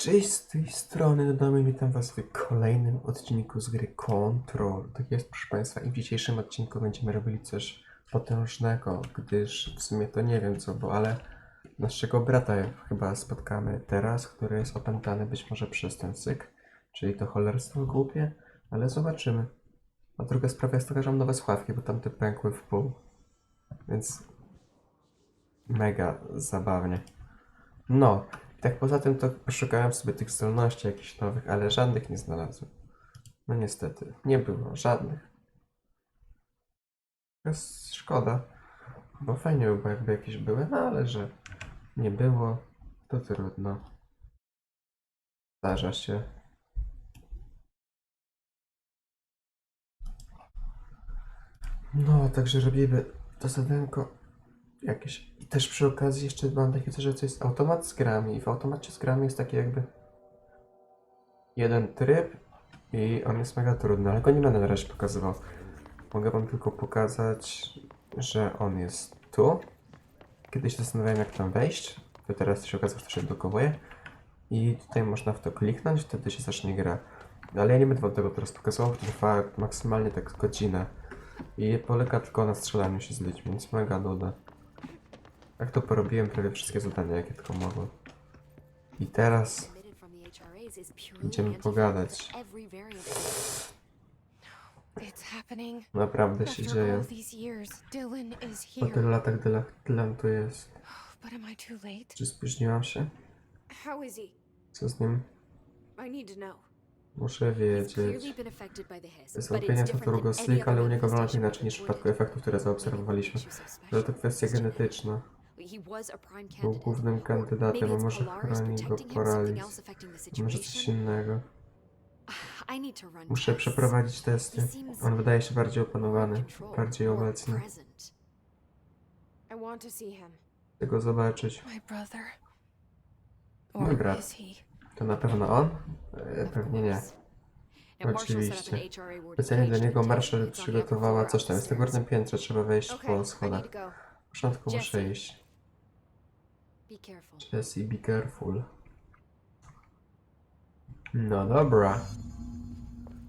Cześć z tej strony Dodamy, witam was w kolejnym odcinku z gry Control. Tak jest, proszę państwa, i w dzisiejszym odcinku będziemy robili coś potężnego, gdyż w sumie to nie wiem co, bo ale naszego brata chyba spotkamy teraz, który jest opętany być może przez ten syk, czyli to cholerstwo głupie, ale zobaczymy. A druga sprawa jest taka, że mam nowe słuchawki, bo tamte pękły w pół, więc mega zabawnie. No, tak poza tym to poszukałem sobie tych zdolności jakichś nowych, ale żadnych nie znalazłem. No niestety, nie było żadnych. Jest szkoda, bo fajnie by było jakby jakieś były, no ale że nie było, to trudno. Zdarza się. No, także robimy to zadanko jakieś. I też przy okazji jeszcze mam takie coś, że to jest automat z grami. I w automacie z grami jest taki jakby jeden tryb i on jest mega trudny, ale go nie będę na razie pokazywał. Mogę wam tylko pokazać, że on jest tu. Kiedyś zastanawiałem jak tam wejść, to teraz się okazało, że to się blokowuje. I tutaj można w to kliknąć, wtedy się zacznie gra. Ale ja nie będę wam tego teraz pokazywał, to trwa maksymalnie tak godzinę. I polega tylko na strzelaniu się z ludźmi, więc mega nuda. Tak to porobiłem prawie wszystkie zadania, jakie tylko mogłem. I teraz Idziemy pogadać. Naprawdę się dzieje. Po tylu here. latach Dylan, tu jest. Czy spóźniłam się? Co z nim? Muszę wiedzieć. Wystąpienia to drugo slik, ale u niego wygląda inaczej niż w przypadku efektów, które zaobserwowaliśmy. Ale to kwestia genetyczna. Był głównym kandydatem, a może chroni go Coralis. Może coś innego. Muszę przeprowadzić testy. On wydaje się bardziej opanowany, bardziej obecny. I want to see him. Chcę go zobaczyć. My brother? Mój brat. is he? To na pewno on? E, pewnie nie. Oczywiście. Specjalnie dla niego Marshall przygotowała coś tam. Jest na górnym piętrze, trzeba wejść po schodach. W początku muszę iść. Be. Jesse, be careful. No dobra.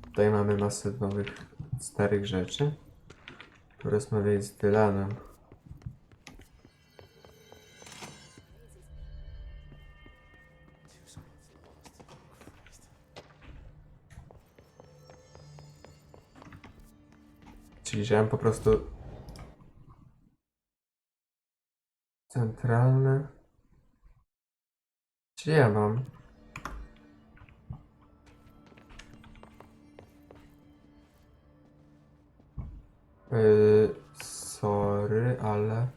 Tutaj mamy masę nowych, starych rzeczy. Porozmawiać z Dylanem. Czyli, że po prostu centralne gdzie ja mam? Yy, sorry, ale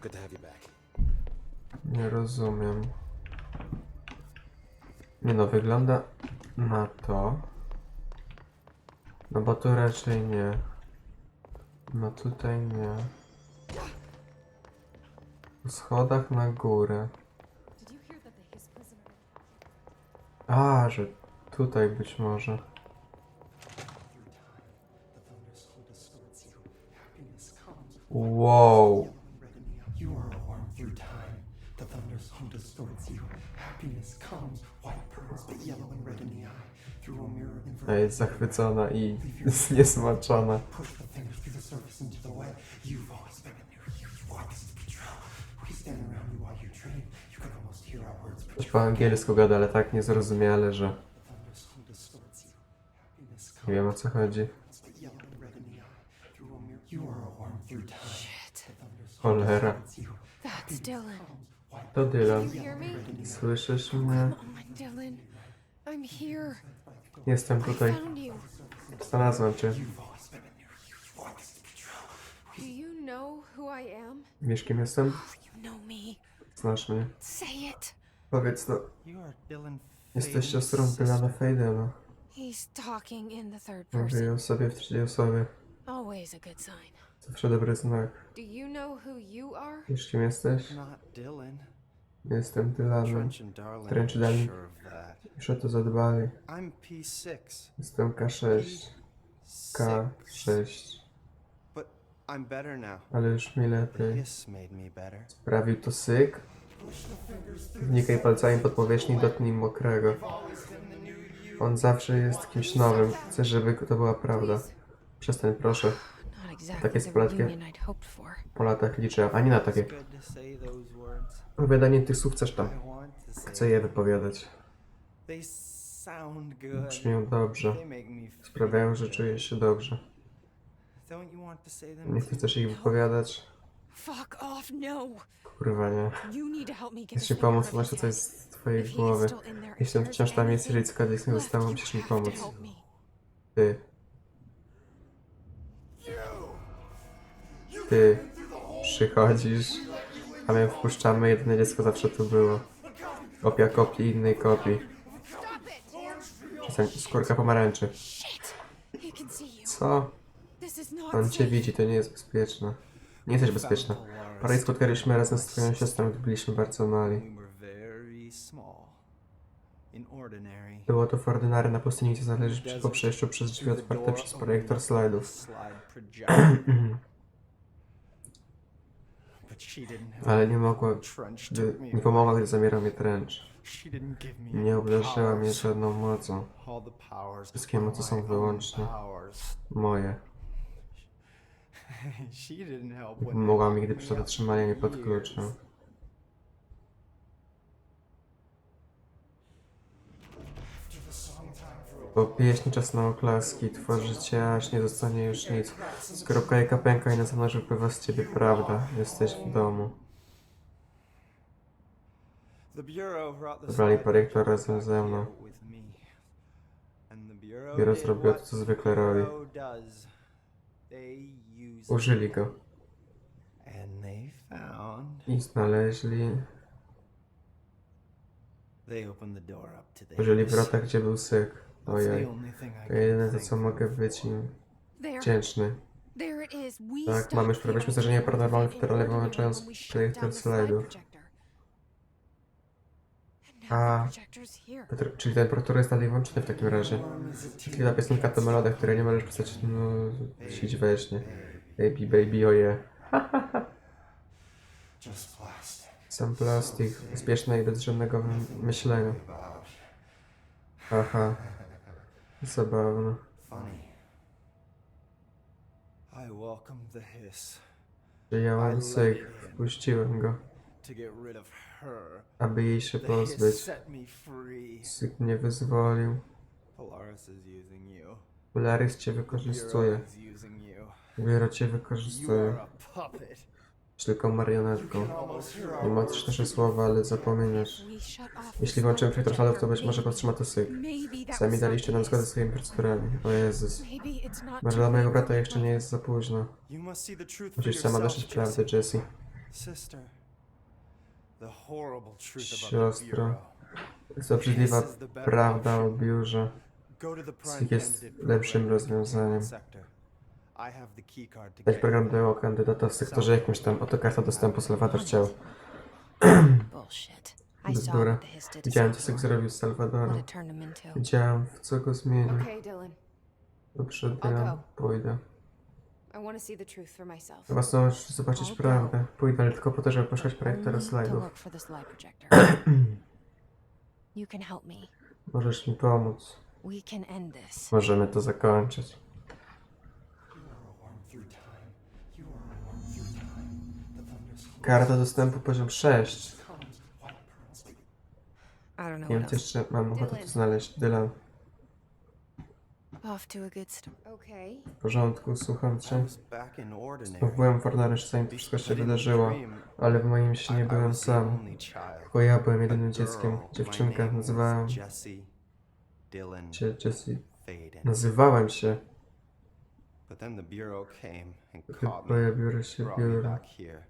nie rozumiem. Nie no, wygląda na to. No bo tu raczej nie. No tutaj nie. Po schodach na górę. A, że tutaj być może. Wow. Jest zachwycona i fingers Coś po angielsku gada, ale tak niezrozumiale, że nie wiem o co chodzi. Cholera. To Dylan. Słyszysz mnie? Jestem tutaj. Znalazłem cię. Wiesz kim jestem? Znasz mnie. Powiedz to. Jesteś siostrą. Dylana Mówię person. o sobie w trzeciej osobie. Zawsze dobry znak. Wiesz kim jesteś? Dylan. Jestem Dylanem. Trench Darling. Już o to zadbali. I'm P6. Jestem K6. Six. K6. But I'm better now. Ale już mi lepiej. Sprawił to syk. Wnikaj palcami pod powierzchnię i dotknij mokrego. On zawsze jest kimś nowym. Chcę, żeby to była prawda. Przestań, proszę. Takie for. Po latach liczę, a nie na takie. Opowiadanie tych słów chcesz tam. Chcę je wypowiadać. Brzmią dobrze. Sprawiają, że czuję się dobrze. Nie chcesz ich wypowiadać? Fuck off, no! Kurwa, nie. You need to help me get Chcesz mi pomóc, masz to coś z twojej głowy. Jeśli on wciąż tam jest, jeżeli cokolwiek nie left, zostało, musisz mi pomóc. Ty. Ty. Przychodzisz, a my wpuszczamy, jedyne dziecko zawsze tu było. Kopia kopii innej kopii. Czasem skórka pomarańczy. Co? On cię widzi, to nie jest bezpieczne. Nie jesteś bezpieczna. Parę spotkaliśmy razem z twoją siostrą, gdy byliśmy bardzo mali. Było to w ordynary na pustyni, gdzie zależysz przy po przejściu przez drzwi otwarte przez projektor slajdów. Ale nie mogła, gdy, nie pomogła, gdy zamierał mnie tręcz. Nie obdarzyła mnie żadną mocą. Wszystkie moce są wyłącznie moje. Pomogła mi, gdy przed otrzymaniem mnie pod kluczem. Po pieśni czas na oklaski, tworzycie aż nie zostanie już nic. Skoro jaka pęka i na zewnątrz wypływa z ciebie prawda. Jesteś w domu. Slide projektor razem ze mną. Biuro zrobiło to, co zwykle robi. Użyli go. I znaleźli... To Użyli wrota, gdzie był syk. Ojej. To jedyne, think co mogę być im wdzięczny. Tak, mamy już prawie zdarzenie paranormalne, które we shut projektor slajdów. A. Petr- Czyli ten projektor jest dalej włączony w takim razie. Chwila piosenka to melodia, której nie możesz pisać, no, siedź we śnie. Baby, baby, oje. Plastic. Sam plastik, bezpieczne i bez żadnego myślenia. Aha. Zabawne. Przyjąłem syk, wpuściłem go, aby jej się pozbyć. Syk mnie wyzwolił. Polaris cię wykorzystuje. Biuro cię a puppet. Tylko marionetką. Nie masz nasze słowa, ale zapominasz. Jeśli włączymy projektor salów, to być może powstrzyma to syk. Sami daliście nam zgodę his. swoimi procedurami. O Jezus. Może dla mojego brata jeszcze nie jest za późno. Musisz sama dotrzeć prawdy, Jessie. Siostro. Jest obrzydliwa prawda o biurze. To Syk jest lepszym rozwiązaniem. Dać get program in. do kandydata w sektorze jakimś tam. Oto karta dostępu, Salwador chciał. Bullshit. I saw Bzdura. Widziałem, co. Syk zrobił z Salwadorem. Widziałem, w co go zmienił. Dobrze, Dylan, pójdę. Chyba chcesz zobaczyć prawdę. Pójdę, ale tylko po to, żeby poszukać projektora to slajdów. Możesz mi pomóc. Możemy to zakończyć. Karta dostępu poziom 6. comes, white pearls, but I don't know Nie wiem, what czy else. jeszcze mam ochotę to znaleźć. Dylan, Off to a good start. Okay. w porządku, słucham cię. Znów byłem w ordynarnym czasami to wszystko się wydarzyło, ale w moim śnie nie byłem sam. Tylko ja byłem jedynym dzieckiem. Dziewczynka, nazywałem Dylan cię Jessie. Faden. Nazywałem się. But then the bureau came and Gdy caught me, pojawiło się brought me biuro. back here,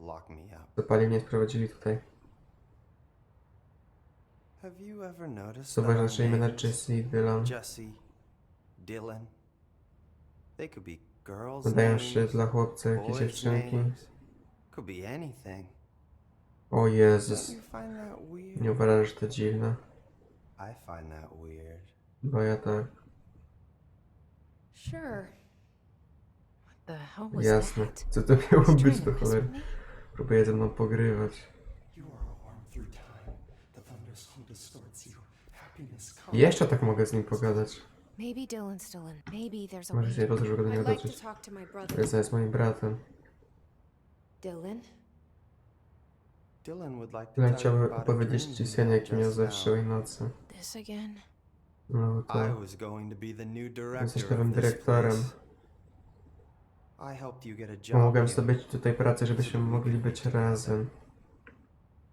locked me up. Zapali mnie sprowadzili tutaj. Have you ever noticed imiona Jessie i Dylan Jessie, Dylan, they could be girls' names, się dla chłopca, jak i boys' dziewczynki. could be anything. O Jezus. Nie uważasz, że to dziwne? I find that weird. Bo ja tak. Sure. The hell was Jasne. Co to miało być do cholery? Próbuje ze mną pogrywać. Jeszcze tak mogę z nim pogadać. Maybe Dylan's still in. Maybe there's a Może się rozróż go do niego dotrzeć. Jest. Dylan? Dylan chciałby opowiedzieć ci sen, jaki miał ze nocy. This again? No tak. to. Jesteś nowym dyrektorem. Pomogłem zdobyć tutaj pracę, żebyśmy mogli być razem.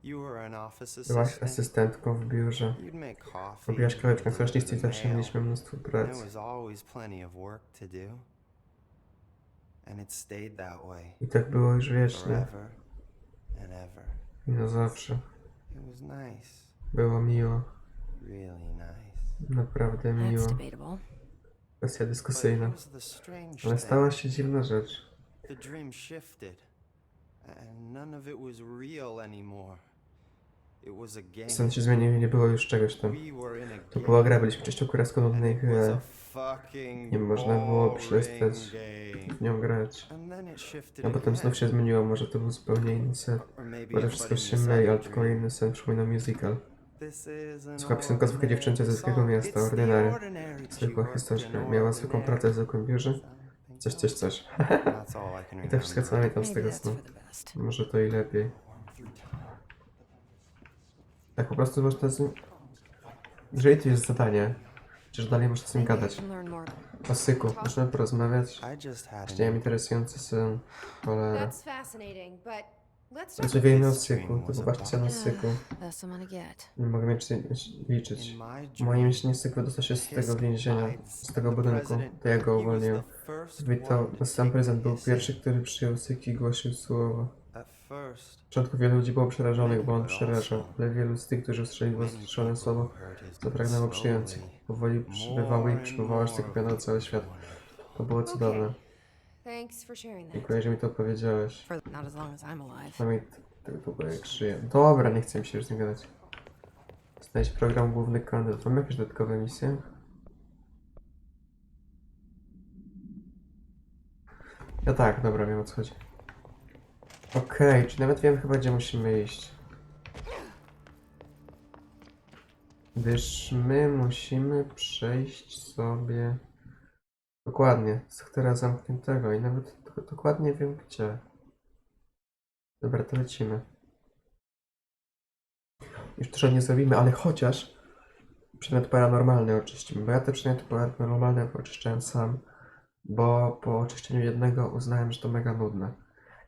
You were an office Byłaś assistant. asystentką w biurze. You'd make coffee. Robiłaś kaweczkę na deliver i zawsze mieliśmy mnóstwo There pracy. was always plenty of work to do. And it stayed that way I tak było już wiecznie. forever and ever. I na zawsze. It was nice. Było miło. Really nice. Naprawdę miło. Kwestia dyskusyjna. Ale stała się dziwna rzecz. The dream shifted. And none of it was real anymore. It was a game. Sen się zmienił i nie było już czegoś tam. To była gra, byliśmy częścią it was gry. Nie można było przestać w nią grać. A potem znów się zmieniło, może to był zupełnie inny sen. Może wszystko się myli, ale tylko inny sen przypomina musical. Słucha piosenka zwykłej dziewczynce ze zwykłego miasta, ordinary. Zwykła in Miała zwykłą pracę w zwykłym biurze. Coś, coś, coś. I to wszystko, co pamiętam z tego snu. Może to i lepiej. Tak po prostu można z nim... Jeżeli tu jest zadanie, czyż dalej można z nim gadać? O syku, możemy porozmawiać. An interesujący sen. Cholera. Let's syku, dream to was popatrzcie na about- syku. That's what I'm gonna get. Nie mogę mieć liczyć. Moim syk wydostał się z tego więzienia, z tego budynku. To ja go uwolniłem. Witał, sam prezydent był pierwszy, który przyjął syk i głosił first, W początku wielu ludzi było przerażonych, bo on przerażał, ale wielu z tych, którzy usłyszeli usłyszane słowo, zapragnęło przyjąć. Powoli przybywały i przybywało aż skupione na cały świat. To było cudowne. Thanks for sharing that. Dziękuję, że mi to powiedziałeś. For not as long as I'm alive. Przynajmniej t- tego długo jak żyję. Dobra, nie chcę mi się już z nim gadać. Znajdź program główny kandydat. Mam jakieś dodatkowe misje? No tak, dobra, wiem o co chodzi. Okej, czyli nawet wiem chyba gdzie musimy iść. Gdyż my musimy przejść sobie dokładnie z sektora zamkniętego i nawet do- dokładnie wiem gdzie. Dobra, to lecimy. Już dużo nie zrobimy, ale chociaż przedmiot paranormalny oczyścimy, bo ja te przedmioty paranormalne oczyszczałem sam, bo po oczyszczeniu jednego uznałem, że to mega nudne.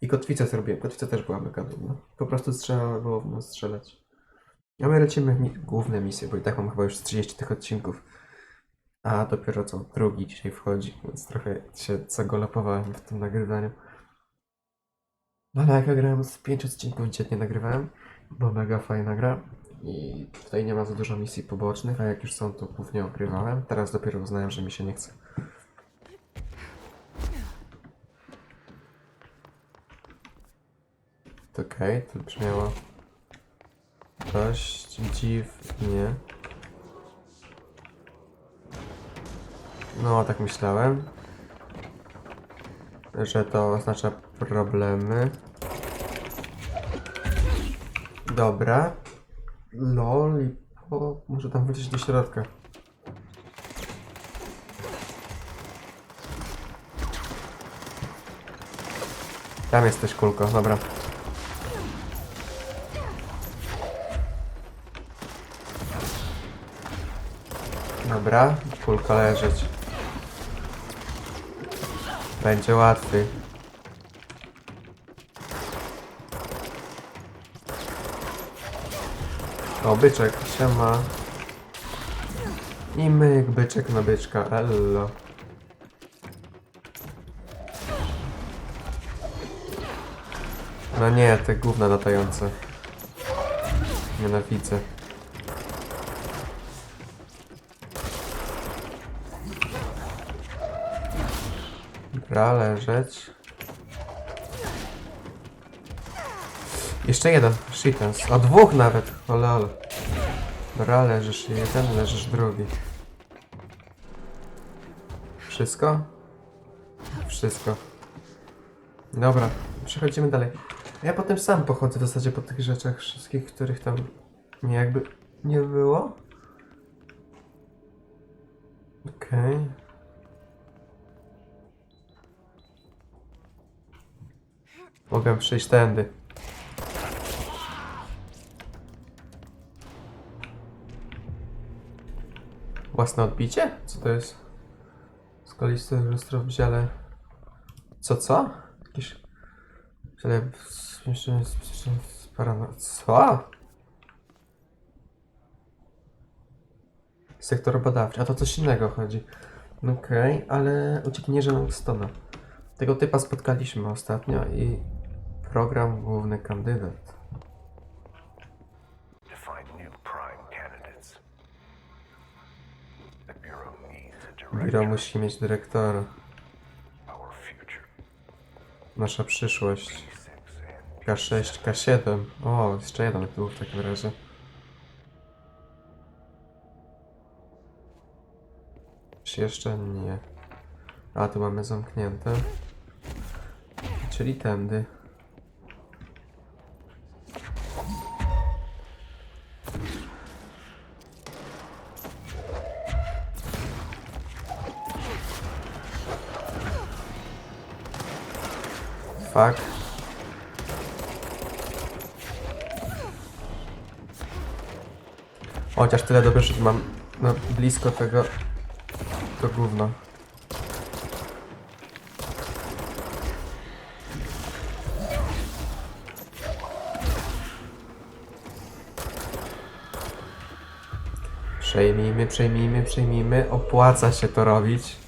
I kotwicę zrobiłem, kotwica też była mega nudna. Po prostu trzeba było w nas strzelać. A my lecimy w główne misje, bo i tak mam chyba już z 30 tych odcinków. A dopiero co drugi dzisiaj wchodzi, więc trochę się zagolopowałem w tym nagrywaniu. No ale jak ja grałem z 5 odcinków dziennie nagrywałem, bo mega fajna gra i tutaj nie ma za dużo misji pobocznych, a jak już są to głównie ogrywałem. Teraz dopiero uznałem, że mi się nie chce. Okej, to brzmiało dość dziwnie. No, tak myślałem, że to oznacza problemy. Dobra. Lol i po... Muszę tam wrócić do środka. Tam jesteś, kulko, dobra. Dobra, kulka leżeć. Będzie łatwiej. O, byczek, siema. I myk, byczek na byczka, ello. No nie, te gówna latające. Nienawidzę. Dobra, leżeć. Jeszcze jeden, shitens. O dwóch nawet, o lol. Dobra, leżysz jeden, leżysz drugi. Wszystko? Wszystko. Dobra, przechodzimy dalej. Ja potem sam pochodzę w zasadzie po tych rzeczach wszystkich, których tam nie jakby nie było. Okej. Mogę przejść tędy. Własne odbicie? Co to jest? Skolisty lustro w dziale... Co, co? Jakieś... Dziale... Zmieszczone z... z parano... Co? Sektor badawczy, a to coś innego chodzi. Okej, ale uciekinierze Longstona. Tego typa spotkaliśmy ostatnio i program główny kandydat. Biro director. musi mieć dyrektora. Nasza przyszłość. Six and K6, K7. O, jeszcze jeden był w takim razie. Czy jeszcze nie? A, tu mamy zamknięte. Czyli tędy. Fuck. Chociaż tyle dobrze, że mam no, blisko tego to gówno. Przejmijmy, przejmijmy, przejmijmy. Opłaca się to robić.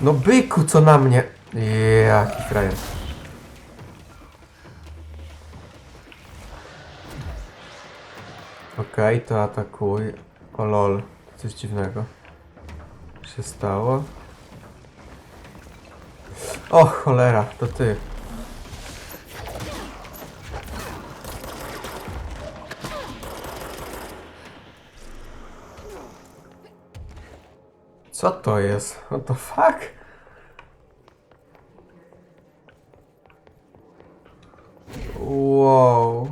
No byku, co na mnie? Jaki frajer. Okej, to atakuj. O lol, coś dziwnego. Się stało? O cholera, to ty. Co to jest? What the fuck? Wow.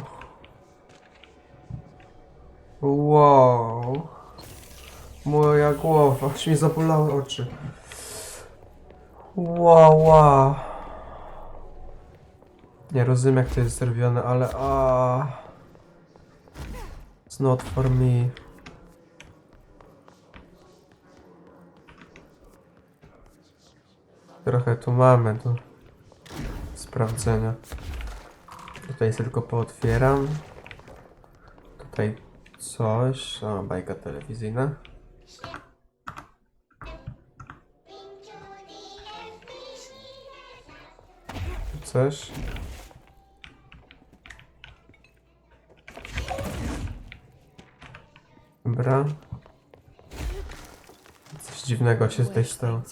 Wow. Moja głowa, aż mi zabolały oczy. Wow, wow. Nie rozumiem jak to jest zrobione, ale a. It's not for me. Trochę tu mamy do sprawdzenia. Tutaj tylko pootwieram. Tutaj coś. O, bajka telewizyjna. Coś. Dobra. Coś dziwnego się tutaj stało.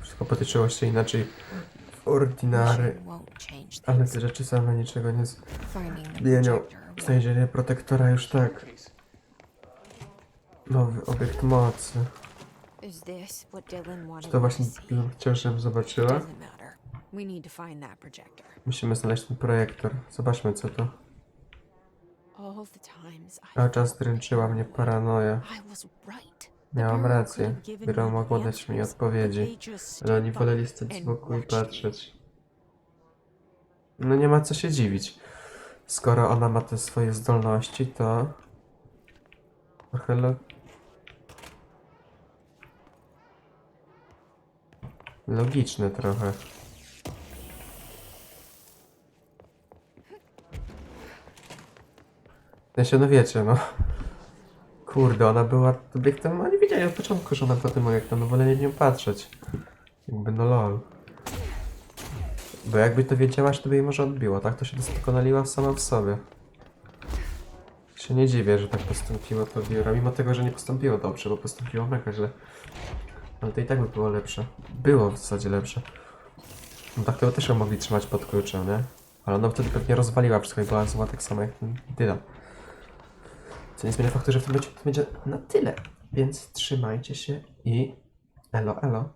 Wszystko potyczyło się inaczej w ordinary, ale te rzeczy same niczego nie zmienią. Znalezienie protektora już tak. Nowy obiekt mocy. Dylan Czy to właśnie bym chciał, żebym zobaczyła? Musimy znaleźć ten projektor. Zobaczmy co to. Cały czas dręczyła mnie paranoja. Miałam rację. me mogło dać mi odpowiedzi. Ale oni woleli stać z boku i patrzeć. No nie ma co się dziwić. Skoro ona ma te swoje zdolności, to... Trochę lo... Logiczne trochę. Ja się no wiecie, no. Kurde, ona była obiektem, oni wiedzieli od początku, że ona była tym obiektem, no woleli w nią patrzeć. Jakby no lol. Bo jakby to wiedziałaś, to by jej może odbiło, tak? To się doskonaliła sama w sobie. Się nie dziwię, że tak postąpiło to biuro, mimo tego, że nie postąpiło dobrze, bo postąpiło mega źle. Ale to i tak by było lepsze. Było w zasadzie lepsze. No tak to też ją mogli trzymać pod kluczem, nie? Ale ona wtedy pewnie rozwaliła wszystko i była zła tak samo jak ten Dylan. Co nie zmienia faktu, że w tym będzie, to będzie na tyle. Więc trzymajcie się i elo, elo.